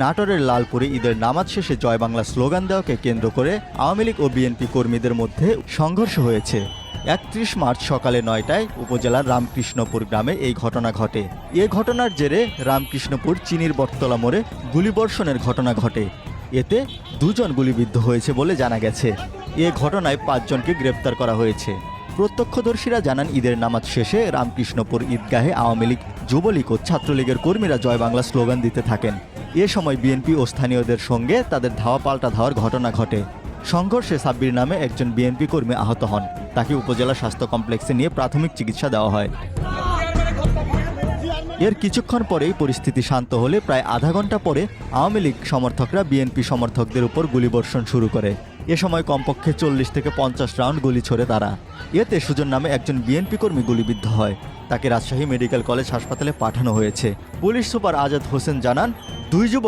নাটোরের লালপুরে ঈদের নামাজ শেষে জয় বাংলা স্লোগান দেওয়াকে কেন্দ্র করে আওয়ামী লীগ ও বিএনপি কর্মীদের মধ্যে সংঘর্ষ হয়েছে। একত্রিশ মার্চ সকালে নয়টায় উপজেলার রামকৃষ্ণপুর গ্রামে এই ঘটনা ঘটে। এ ঘটনার জেরে রামকৃষ্ণপুর চিনির বটতলা মোড়ে গুলিবর্ষণের ঘটনা ঘটে। এতে দুজন গুলিবিদ্ধ হয়েছে বলে জানা গেছে। এ ঘটনায় পাঁচজনকে গ্রেপ্তার করা হয়েছে। প্রত্যক্ষদর্শীরা জানান, ঈদের নামাজ শেষে রামকৃষ্ণপুর ঈদগাহে আওয়ামী লীগ, যুবলীগ ও ছাত্রলীগের কর্মীরা জয় বাংলা স্লোগান দিতে থাকেন। এ সময় বিএনপি ও স্থানীয়দের সঙ্গে তাদের ধাওয়া পাল্টা ধাওয়ার ঘটনা ঘটে। সংঘর্ষে সাব্বির নামে একজন বিএনপি কর্মী আহত হন। তাকে উপজেলা স্বাস্থ্য কমপ্লেক্সে নিয়ে প্রাথমিক চিকিৎসা দেওয়া হয়। এর কিছুক্ষণ পরেই পরিস্থিতি শান্ত হলে প্রায় আধা ঘণ্টা পরে আওয়ামী লীগ সমর্থকরা বিএনপি সমর্থকদের উপর গুলিবর্ষণ শুরু করে। এ সময় কমপক্ষে চল্লিশ থেকে পঞ্চাশ রাউন্ড গুলি ছোড়ে তারা। এতে সুজন নামে একজন বিএনপি কর্মী গুলিবিদ্ধ হয়। তাকে রাজশাহী মেডিকেল কলেজ হাসপাতালে পাঠানো হয়েছে। পুলিশ সুপার আজাদ হোসেন জানান দুই যুবক